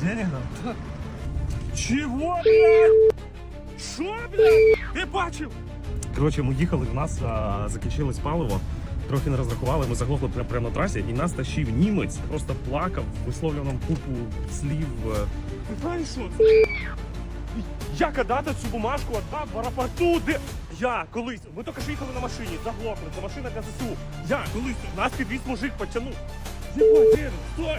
Денег нам? Чего, блядь? Що, блядь? Ти бачив? Коротше, ми їхали, в нас а, закінчилось паливо. Трохи не розрахували, ми заглохли прямо, прямо на трасі, і нас тащив німець, просто плакав, висловлював нам купу слів. е. Ти знаєш що? Я кадати цю бумажку віддав в аеропорту, де я колись, ми тільки що їхали на машині, заглохли, це машина для ЗСУ. Я колись нас підвіз мужик потягнув. Єбать, стой!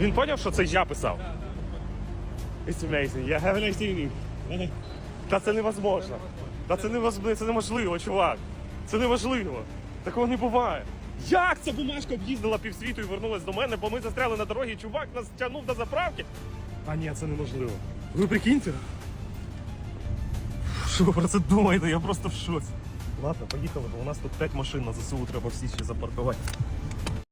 Він поняв, що це я писав. It's amazing. Yeah, have a nice evening. Та це невозможно. Та це невозможно, це неможливо, чувак. Це неможливо. Такого не буває. Як ця бумажка об'їздила півсвіту і вернулась до мене, бо ми застряли на дорогі, чувак нас тягнув до заправки. А ні, це неможливо. Ви прикиньте? Що ви про це думаєте? Я просто в шоці. Ладно, поїхали, бо у нас тут 5 машин на ЗСУ треба всі ще запаркувати.